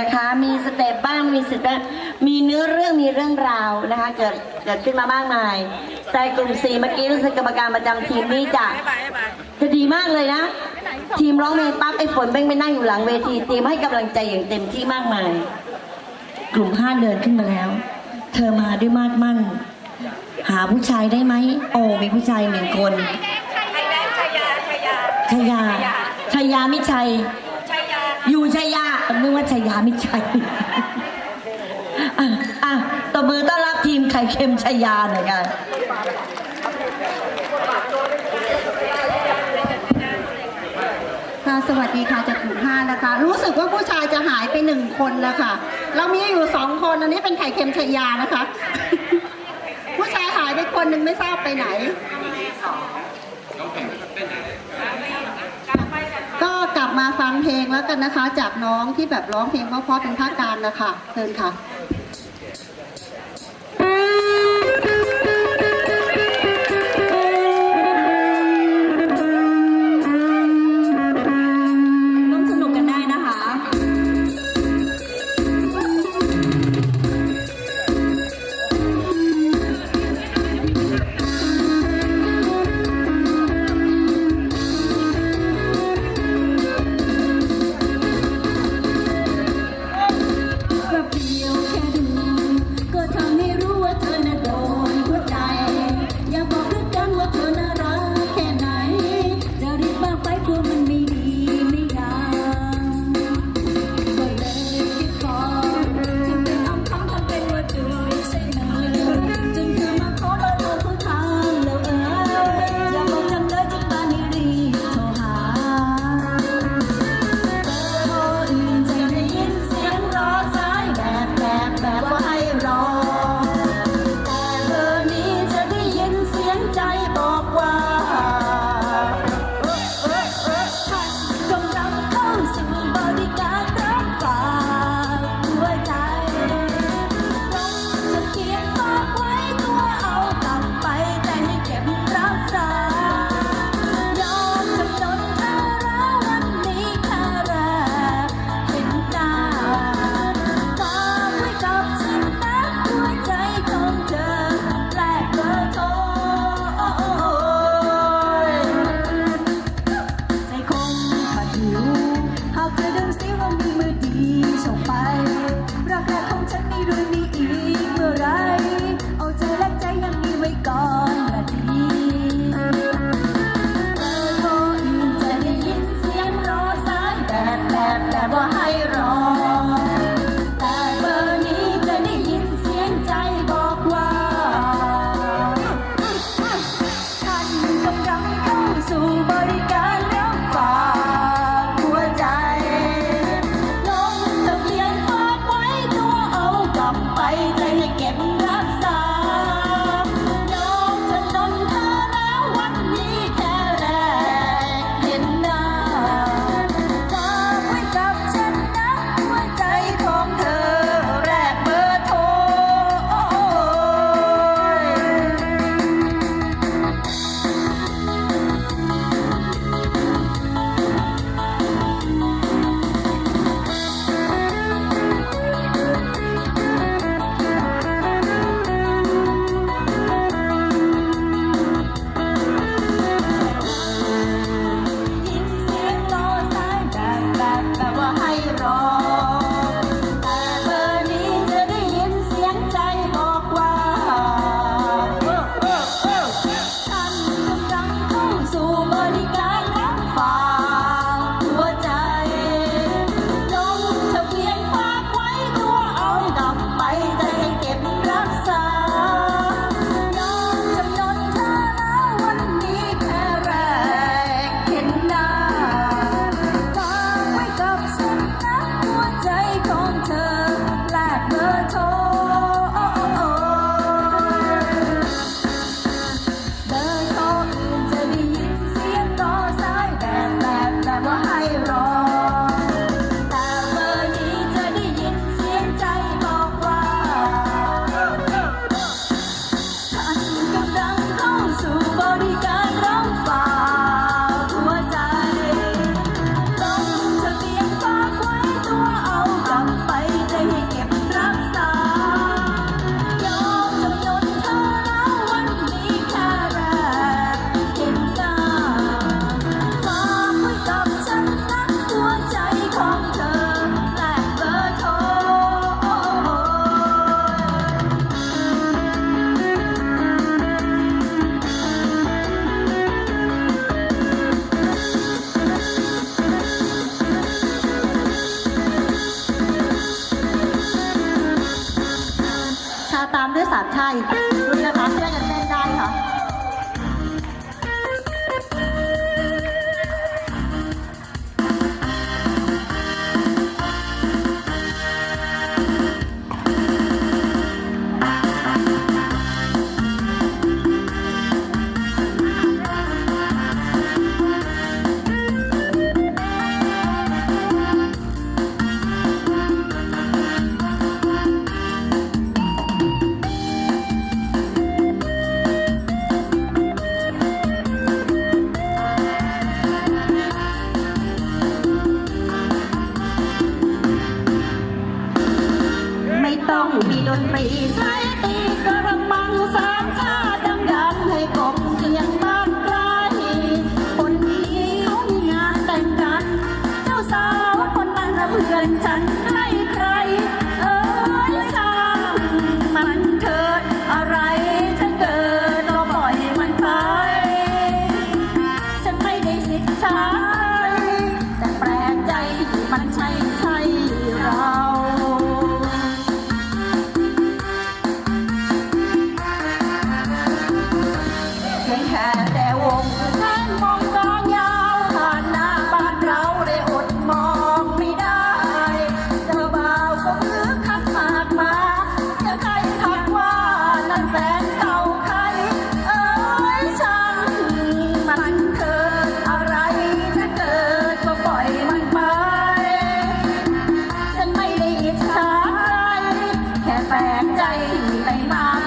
นะคะ มีสเต็ปบ้างมีสเต็ปมีเนื้อเรื่องมีเรื่องราวนะคะ เกิดเกิดขึ้นมามากมาย แต่กลุ่มสีเมื่อกี้รู้สึกกรรมการประจำทีมนี่จะจะดีมากเลยนะ ทีมร้องเพลงปั๊บไอ้ฝนเบ้งไปนั่งอยู่หลังเวทีทีมให้กำลังใจอย่างเต็มที่มากมาย กลุ่มห้าเดินขึ้นมาแล้ว เธอมาด้วยมาดมั่น หาผู้ชายได้ไหมโอ้มีผู้ชายหนึ่งคนชยาชยามิชัย อยู่ชยา นึกว่าชายามิชัยอะอะตบมือต้อนรับทีมไข่เค็มชายาหน่อยกันค่ะสวัสดีค่ะจากกลุ่มห้านะคะ รู้สึกว่าผู้ชายจะหายไปหนึ่งคนแล้วค่ะ เรามีอยู่สองคนอันนี้เป็นไข่เค็มชายานะคะ ผู้ชายหายไปคนหนึ่งไม่ทราบไปไหน ก็กลับมา ฟังเพลงแล้วกันนะคะ จากน้องที่แบบร้องเพลงเพราะๆเป็นภาคกลางนะคะเชิญค่ะ ใ你หิ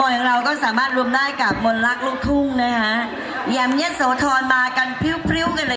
บอยของเราก็สามารถรวมได้กับมนรักลูกทุ่งนะฮะยามเนี้ยโสธรมากันพริ้วๆกันเลย